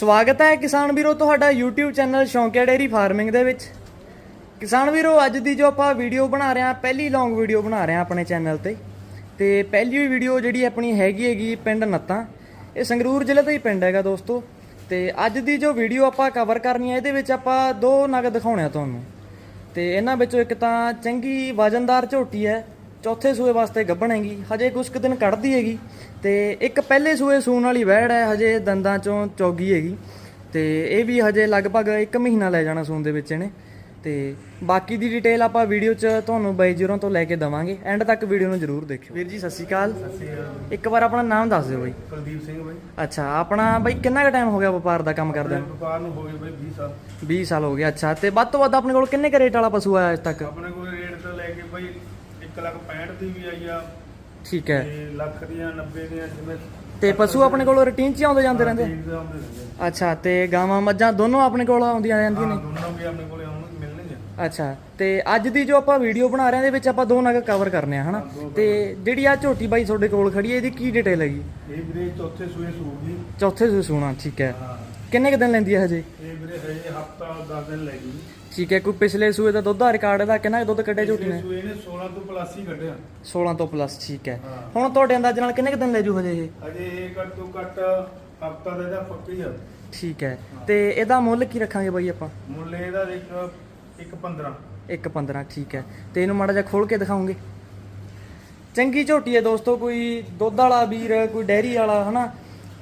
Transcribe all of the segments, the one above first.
ਸਵਾਗਤ ਹੈ ਕਿਸਾਨ ਵੀਰੋ, ਤੁਹਾਡਾ YouTube channel Shaunkia dairy farming ਦੇ ਵਿੱਚ। ਕਿਸਾਨ ਵੀਰੋ, ਅੱਜ ਦੀ ਜੋ ਆਪਾਂ ਵੀਡੀਓ ਬਣਾ ਰਹੇ ਹਾਂ, ਪਹਿਲੀ ਲੌਂਗ ਵੀਡੀਓ ਬਣਾ ਰਹੇ ਹਾਂ ਆਪਣੇ ਚੈਨਲ ਤੇ। ਤੇ ਪਹਿਲੀ ਵੀਡੀਓ ਜਿਹੜੀ ਆਪਣੀ ਹੈਗੀ ਹੈਗੀ ਪਿੰਡ ਨੱਤਾ, ਇਹ ਸੰਗਰੂਰ ਜ਼ਿਲ੍ਹੇ ਦਾ ਹੀ ਪਿੰਡ ਹੈਗਾ ਦੋਸਤੋ। ਤੇ ਅੱਜ ਦੀ ਜੋ ਵੀਡੀਓ ਆਪਾਂ ਕਵਰ ਕਰਨੀ ਹੈ, ਇਹਦੇ ਵਿੱਚ ਆਪਾਂ ਦੋ ਨਗ ਦਿਖਾਉਣੇ ਆ ਤੁਹਾਨੂੰ। ਤੇ ਇਹਨਾਂ ਵਿੱਚੋਂ ਇੱਕ ਤਾਂ ਚੰਗੀ ਵਜਨਦਾਰ ਝੋਟੀ ਹੈ ਚੌਥੇ ਸੂਏ ਵਾਸਤੇ ਗੱਭਣ ਹੈਗੀ ਹਜੇ ਕੁਝ ਕੁ ਦਿਨ ਕੱਢਦੀ ਹੈਗੀ ਤੇ ਇੱਕ ਪਹਿਲੇ ਸੂਏ ਸੂਣ ਵਾਲੀ ਵਹਿੜ ਹੈ ਹਜੇ ਦੰਦਾਂ ਚੋਂ ਚੌਗੀ ਹੈਗੀ ਤੇ ਇਹ ਵੀ ਹਜੇ ਲਗਭਗ 1 ਮਹੀਨਾ ਲੈ ਜਾਣਾ ਸੂਣ ਦੇ ਵਿੱਚ ਇਹਨੇ ਤੇ ਬਾਕੀ ਦੀ ਡਿਟੇਲ ਆਪਾਂ ਵੀਡੀਓ 'ਚ ਤੁਹਾਨੂੰ ਬਾਈ ਜੀਰੋ ਤੋਂ ਲੈ ਕੇ ਦਵਾਂਗੇ ਐਂਡ ਤੱਕ ਵੀਡੀਓ ਨੂੰ ਜਰੂਰ ਦੇਖਿਓ। ਵੀਰ ਜੀ ਸਤਿ ਸ਼੍ਰੀ ਅਕਾਲ। ਇੱਕ ਵਾਰ ਆਪਣਾ ਨਾਮ ਦੱਸ ਦਿਓ ਬਾਈ। ਕੁਲਦੀਪ ਸਿੰਘ ਬਾਈ। ਅੱਛਾ ਆਪਣਾ ਬਾਈ ਕਿੰਨਾ ਕੁ ਟਾਈਮ ਹੋ ਗਿਆ ਵਪਾਰ ਦਾ ਕੰਮ ਕਰਦੇ ਨੂੰ? ਵਪਾਰ ਨੂੰ ਹੋ ਗਏ ਬਾਈ 20 ਸਾਲ। 20 ਸਾਲ ਹੋ ਗਏ ਅੱਛਾ ਤੇ ਵੱਧ ਤੋਂ ਵੱਧ ਆਪਣੇ ਕੋਲ ਕਿੰਨੇ ਕੁ ਰੇਟ ਵਾਲਾ ਪਸ਼ੂ ਆਇਆ ਅੱਜ ਤੱਕ? ਆਪਣੇ ਕੋਲ ਰੇਟ ਤੋਂ ਲੈ ਕੇ ਬਾਈ 1 ਲੱਖ 65 ਦੀ ਵੀ ਆਈ ਆ। ਠੀਕ ਹੈ। ਤੇ ਲੱਖ ਦੀਆਂ 90 ਦੀਆਂ ਜਿਵੇਂ ਤੇ ਪਸ਼ੂ ਆਪਣੇ ਕੋਲ ਰੂਟੀਨ 'ਚ ਹੀ ਆਉਂਦੇ ਜਾਂਦੇ ਰਹਿੰਦੇ? ਠੀਕ ਆਉਂਦੇ ਰਹਿੰਦੇ ਅੱਛਾ ਤੇ ਗਾਵਾਂ ਮੱਝਾਂ ਦੋਨੋਂ ਆਪਣੇ ਕੋਲ ਆਉਂਦੀਆਂ ਹਾਂ ਨੇ? ਦੋਨੋਂ ਵੀ ਆਪਣੇ ਕੋਲੇ ਆਉਣਗੇ ਮਿਲਣਗੇ ਅੱਛਾ ਤੇ ਅੱਜ ਦੀ ਜੋ ਆਪਾਂ ਵੀਡੀਓ ਬਣਾ ਰਹੇ ਹਾਂ ਇਹਦੇ ਵਿੱਚ ਆਪਾਂ ਦੋ ਨਗ ਕਵਰ ਕਰਨੇ ਆ ਹਨਾ? ਤੇ ਜਿਹੜੀ ਆ ਝੋਟੀ ਬਾਈ ਤੁਹਾਡੇ ਕੋਲ ਖੜੀ ਹੈ ਇਹਦੀ ਕੀ ਡਿਟੇਲ ਹੈਗੀ? ਇਹ ਵੀਰੇ ਚੌਥੇ ਸੂਏ ਸੂਗੀ। ਚੌਥੇ ਸੂਏ ਸੂਣਾ ਠੀਕ ਹੈ। ਹਾਂ। ਕਿੰਨੇ ਕੁ ਦਿਨ ਲੈਂਦੀ ਹੈ ਹਜੇ? ਇਹ ਵੀਰੇ ਹਜੇ ਹਫਤਾ 10 ਦਿਨ ਲੈ ਗਈ। ਠੀਕ ਹੈ ਕੋਈ ਪਿਛਲੇ ਸੂਏ ਦਾ ਦੁੱਧ ਦਾ ਰਿਕਾਰਡ ਇਹਦਾ ਕਿੰਨਾ ਕੁ ਦੁੱਧ ਕੱਢਿਆ ਝੋਟੀ ਨੇ? ਸੂਏ ਨੇ 16 ਤੋਂ ਪਲੱਸ ਹੀ ਕੱਢਿਆ। 16 ਤੋਂ ਪਲੱਸ ਠੀਕ ਹੈ। ਹਾਂ। ਹੁਣ ਤੁਹਾਡੇ ਅੰਦਾਜ਼ ਨਾਲ ਕਿੰਨੇ ਕੁ ਦਿਨ ਲੈ ਜੂ ਹਜੇ ਇਹ? ਹਜੇ ਇਹ ਘੱਟ ਤੋਂ ਘੱਟ ਹਫਤਾ ਦਾ ਇਹਦਾ ਪੱਕੀ ਆ। ਠੀਕ ਹੈ। ਤੇ ਇਹਦਾ ਮੁੱਲ ਕੀ ਰੱਖਾਂਗੇ ਬਾਈ ਆਪਾਂ? ਮੁੱਲ ਇਹਦਾ ਇੱਕ 15 ਇੱਕ 15 ਠੀਕ ਹੈ। ਤੇ ਇਹਨੂੰ ਮਾੜਾ ਜਿਹਾ ਖੋਲ ਕੇ ਦਿਖਾਉਂਗੇ। ਚੰਗੀ ਝੋਟੀ ਹੈ ਦੋਸਤੋ ਕੋਈ ਦੁੱਧ ਵਾਲਾ ਵੀਰ ਕੋਈ ਡੈਰੀ ਵਾਲਾ ਹਨਾ?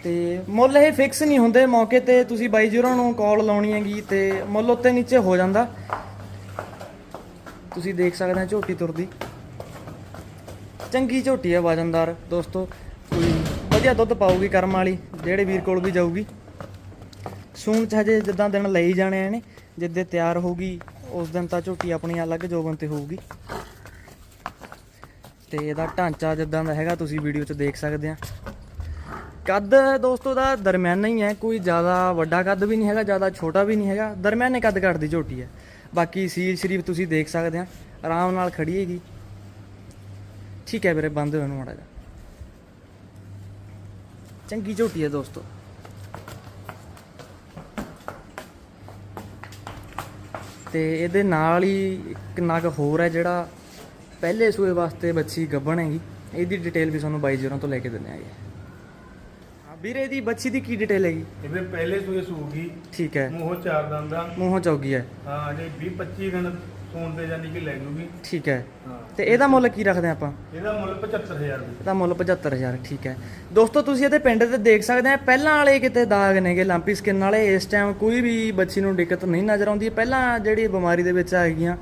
ਤੇ ਮੁੱਲ ਇਹ ਫਿਕਸ ਨਹੀਂ ਹੁੰਦੇ ਮੌਕੇ ਤੇ ਤੁਸੀਂ ਬਾਈ ਜੀਰੋ ਨੂੰ ਕਾਲ ਲਾਉਣੀ ਹੈਗੀ ਤੇ ਮੁੱਲ ਉੱਤੇ ਨੀਚੇ ਹੋ ਜਾਂਦਾ। ਤੁਸੀਂ ਦੇਖ ਸਕਦੇ ਹੋ ਝੋਟੀ ਤੁਰਦੀ। ਚੰਗੀ ਝੋਟੀ ਹੈ ਵਜਨਦਾਰ, ਦੋਸਤੋ। ਕੋਈ ਵਧੀਆ ਦੁੱਧ ਪਾਊਗੀ ਕਰਮ ਵਾਲੀ, ਜਿਹੜੇ ਵੀਰ ਕੋਲ ਵੀ ਜਾਊਗੀ। ਸੂਣ ਚ ਹਜੇ ਜਿੱਦਾਂ ਦਿਨ ਲਈ ਜਾਣੇ ਆ ਨੇ ਜਿੱਦੇ ਤਿਆਰ ਹੋਊਗੀ, ਉਸ ਦਿਨ ਤਾਂ ਝੋਟੀ ਆਪਣੀ ਅਲੱਗ ਜੋਬਨ ਤੇ ਹੋਊਗੀ। ਤੇ ਇਹਦਾ ਢਾਂਚਾ ਜਿੱਦਾਂ ਦਾ ਹੈਗਾ, ਤੁਸੀਂ ਵੀਡੀਓ 'ਚ ਦੇਖ ਸਕਦੇ ਆ। ਕੱਦ ਦੋਸਤੋ ਦਾ ਦਰਮਿਆਨਾ ਹੀ ਹੈ, ਕੋਈ ਜ਼ਿਆਦਾ ਵੱਡਾ ਕੱਦ ਵੀ ਨਹੀਂ ਹੈਗਾ, ਜ਼ਿਆਦਾ ਛੋਟਾ ਵੀ ਨਹੀਂ ਹੈਗਾ, ਦਰਮਿਆਨੇ ਕੱਦ ਘੱਟ ਦੀ ਝੋਟੀ ਹੈ। ਬਾਕੀ ਸੀਲ ਸ਼ਰੀਫ ਤੁਸੀਂ ਦੇਖ ਸਕਦੇ ਆ, ਆਰਾਮ ਨਾਲ ਖੜੀ ਹੈਗੀ। ਠੀਕ ਹੈ ਵੀਰੇ, ਬੰਦ ਹੋਣ ਨੂੰ ਮਾੜਾ ਜਿਹਾ। ਚੰਗੀ ਝੋਟੀ ਹੈ ਦੋਸਤੋ। ਤੇ ਇਹਦੇ ਨਾਲ ਹੀ ਇੱਕ ਨਗ ਹੋਰ ਹੈ ਜਿਹੜਾ ਪਹਿਲੇ ਸੂਏ ਵਾਸਤੇ ਬੱਚੀ ਗੱਭਣ ਹੈਗੀ। ਇਹਦੀ ਡਿਟੇਲ ਵੀ ਤੁਹਾਨੂੰ ਬਾਈ ਜੀਰੋ ਤੋਂ ਲੈ ਕੇ ਦਿੰਦੇ ਆਂਗੇ ਵੀਰੇ ਇਹਦੀ ਬੱਚੀ ਦੀ ਕੀ ਡਿਟੇਲ ਹੈਗੀ? ਇਹ ਵੀਰੇ ਪਹਿਲੇ ਸੂਏ ਸੂਗੀ ਠੀਕ ਹੈ। ਮੂੰਹੋਂ ਚਾਰ ਦੰਦ ਦਾ ਮੂੰਹੋਂ ਚੌਗੀ ਹੈ। ਹਾਂ ਜੇ 20 25 ਦਿਨ ਸੂਣ ਤੇ ਜਾਨੀ ਕਿ ਲੈ ਜੂਗੀ ਠੀਕ ਹੈ। ਤੇ ਇਹਦਾ ਮੁੱਲ ਕੀ ਰੱਖਦੇ ਆਪਾਂ? ਇਹਦਾ ਮੁੱਲ 75000 ਰੁਪਏ। ਇਹਦਾ ਮੁੱਲ 75000 ਠੀਕ ਹੈ। ਦੋਸਤੋ ਤੁਸੀਂ ਇਹਦੇ ਪਿੰਡ ਤੇ ਦੇਖ ਸਕਦੇ ਆ ਪਹਿਲਾਂ ਵਾਲੇ ਕਿਤੇ ਦਾਗ ਨੇਗੇ ਲਾਂਪੀ ਸਕਿਨ ਵਾਲੇ ਇਸ ਟਾਈਮ ਕੋਈ ਵੀ ਬੱਚੀ ਨੂੰ ਦਿੱਕਤ ਨਹੀਂ ਨਜ਼ਰ ਆਉਂਦੀ। ਪਹਿਲਾਂ ਜਿਹੜੀ ਬਿਮਾਰੀ ਦੇ ਵਿੱਚ ਆ ਗਈਆਂ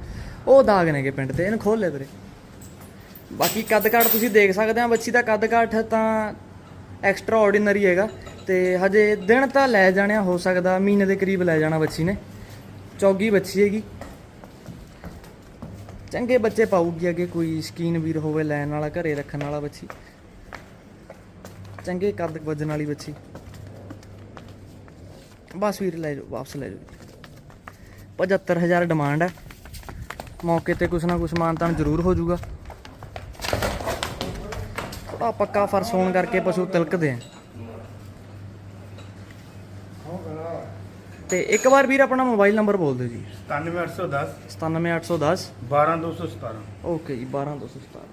ਉਹ ਦਾਗ ਨੇਗੇ ਪਿੰਡ ਤੇ। ਇਹਨੂੰ ਖੋਲ ਲੈ ਵੀਰੇ। ਬਾਕੀ ਕੱਦ ਕਾਠ ਤੁਸੀਂ ਦੇਖ ਸਕਦੇ ਆ ਬੱਚੀ ਦਾ ਕੱਦ ਕਾਠ ਤਾਂ ਐਕਸਟਰਾ ਆਰਡੀਨਰੀ ਹੈਗਾ ਤੇ ਹਜੇ ਦਿਨ ਤਾਂ ਲੈ ਜਾਣਿਆ ਹੋ ਸਕਦਾ, ਮਹੀਨੇ ਦੇ ਕਰੀਬ ਲੈ ਜਾਣਾ ਬੱਚੀ ਨੇ। ਚੌਗੀ ਬੱਚੀ ਹੈਗੀ। ਚੰਗੇ ਬੱਚੇ ਪਾਊਗੀ ਅੱਗੇ ਕੋਈ ਸ਼ਕੀਨ ਵੀਰ ਹੋਵੇ, ਲੈਣ ਵਾਲਾ, ਘਰੇ ਰੱਖਣ ਵਾਲਾ ਬੱਚੀ। ਚੰਗੇ ਕੱਦ ਵੱਜਣ ਵਾਲੀ ਬੱਚੀ। ਬਸ ਵੀਰ ਲੈ ਜਾਓ, ਵਾਪਸ ਲੈ ਜਾਓ। 75000 ਡਿਮਾਂਡ ਹੈ। ਮੌਕੇ ਤੇ ਕੁਛ ਨਾ ਕੁਛ ਮਾਨਤਾਨ ਜ਼ਰੂਰ ਹੋ ਜਾਊਗਾ। ਥੋੜਾ ਪੱਕਾ ਫਰਸ਼ ਹੋਣ ਕਰਕੇ ਪਸ਼ੂ ਤਿਲਕਦੇ ਆ। ਤੇ ਇੱਕ ਵਾਰ ਵੀਰ ਆਪਣਾ ਮੋਬਾਈਲ ਨੰਬਰ ਬੋਲ ਦਿਓ ਜੀ। 97810 97810 12217 ਓਕੇ ਜੀ 12217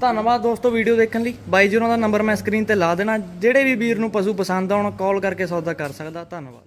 ਧੰਨਵਾਦ ਦੋਸਤੋ ਵੀਡੀਓ ਦੇਖਣ ਲਈ। ਬਾਈ ਜੀਰੋ ਦਾ ਨੰਬਰ ਮੈਂ ਸਕਰੀਨ ਤੇ ਲਾ ਦੇਣਾ। ਜਿਹੜੇ ਵੀ ਵੀਰ ਨੂੰ ਪਸ਼ੂ ਪਸੰਦ ਆਉਣ ਕਾਲ ਕਰਕੇ ਸੌਦਾ ਕਰ ਸਕਦਾ। ਧੰਨਵਾਦ।